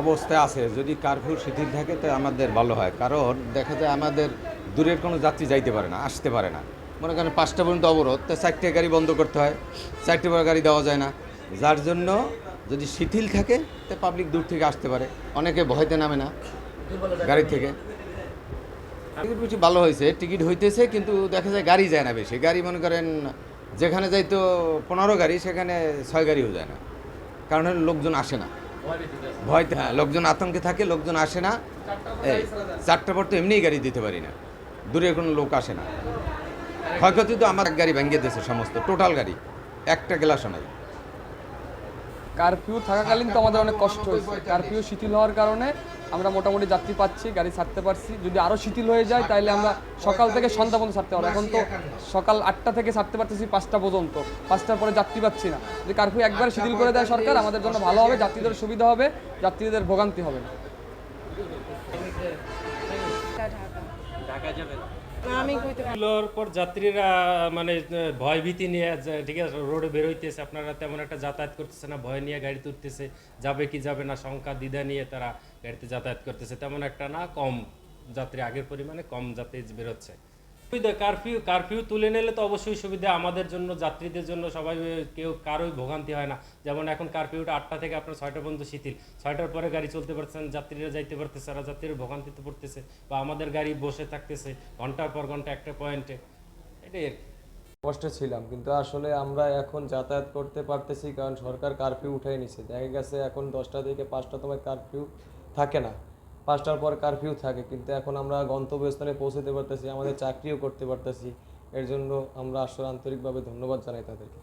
অবস্থায় আছে, যদি কারফিউ শিথিল থাকে, তো আমাদের ভালো হয়। কারণ দেখা যায় আমাদের দূরের কোনো যাত্রী যাইতে পারে না, আসতে পারে না। মনে করেন পাঁচটা পর্যন্ত অবরোধ, তো চারটে গাড়ি বন্ধ করতে হয়। চারটে পর গাড়ি দেওয়া যায় না। যার জন্য যদি শিথিল থাকে, তো পাবলিক দূর থেকে আসতে পারে। অনেকে ভয়তে নামে না গাড়ি থেকে। টিকিট বেশি ভালো হয়েছে, টিকিট হইতেছে, কিন্তু দেখা যায় গাড়ি যায় না বেশি। গাড়ি মনে করেন, যেখানে যাইতো পনেরো গাড়ি, সেখানে ছয় গাড়িও যায় না। কারণ লোকজন আসে না। ভয়তে হ্যাঁ লোকজন আতঙ্কে থাকে, লোকজন আসে না। এই পর তো এমনিই গাড়ি দিতে পারি না। দূরে কোনো লোক আসে না। ক্ষয়ক্ষতি তো আমার গাড়ি ভেঙে দিয়েছে সমস্ত, টোটাল গাড়ি। একটা গ্লাসও নাই। কারফিউ থাকাকালীন তো আমাদের অনেক কষ্ট হয়েছে। কারফিউ শিথিল হওয়ার কারণে আমরা মোটামুটি যাত্রী পাচ্ছি গাড়ি ছাড়তে পারছি। যদি আরও শিথিল হয়ে যায় তাহলে আমরা সকাল থেকে সন্ধ্যা পর্যন্ত ছাড়তে পারব। এখন তো সকাল আটটা থেকে ছাড়তে পারতেছি পাঁচটা পর্যন্ত। পাঁচটার পরে যাত্রী পাচ্ছি না। যদি কারফিউ একবার শিথিল করে দেয় সরকার আমাদের জন্য ভালো হবে যাত্রীদের সুবিধা হবে যাত্রীদের ভোগান্তি হবে। না ঢাকা এগুলোর পর। যাত্রীরা মানে ভয় ভীতি নিয়ে ঠিক আছে, রোডে বেরোইতেছে, আপনারা তেমন একটা যাতায়াত করতেছে না, ভয় নিয়ে গাড়িতে উঠতেছে যাবে কি যাবে না, শঙ্কা, দ্বিধা নিয়ে তারা গাড়িতে যাতায়াত করতেছে, তেমন একটা না, কম যাত্রী, আগের পরিমাণে কম যাত্রী বেরোচ্ছে। সুবিধা কারফিউ কারফিউ তুলে নিলে তো অবশ্যই সুবিধা। আমাদের জন্য, যাত্রীদের জন্য সবাই কেউ কারোই ভোগান্তি হয় না। যেমন এখন কারফিউটা আটটা থেকে আপনার ছয়টা পর্যন্ত শিথিল। ছয়টার পরে গাড়ি চলতে পারছেন যাত্রীরা যাইতে পারতেছে, আর যাত্রীরা ভোগান্তিতে পড়তেছে। বা আমাদের গাড়ি বসে থাকতেছে, ঘণ্টার পর ঘণ্টা একটা পয়েন্টে এটাই আর কষ্টে ছিলাম, কিন্তু আসলে আমরা এখন যাতায়াত করতে পারতেছি, কারণ সরকার কারফিউ উঠাই নিছে। দেখা গেছে এখন দশটা থেকে পাঁচটা তোমার কারফিউ থাকে না। পাঁচটার পর কারফিউ থাকে, কিন্তু এখন আমরা গন্তব্যস্থলে পৌঁছতে পারতেছি, আমাদের চাকরিও করতে পারতেছি। এর জন্য আমরা আসলে আন্তরিকভাবে ধন্যবাদ জানাই তাদেরকে।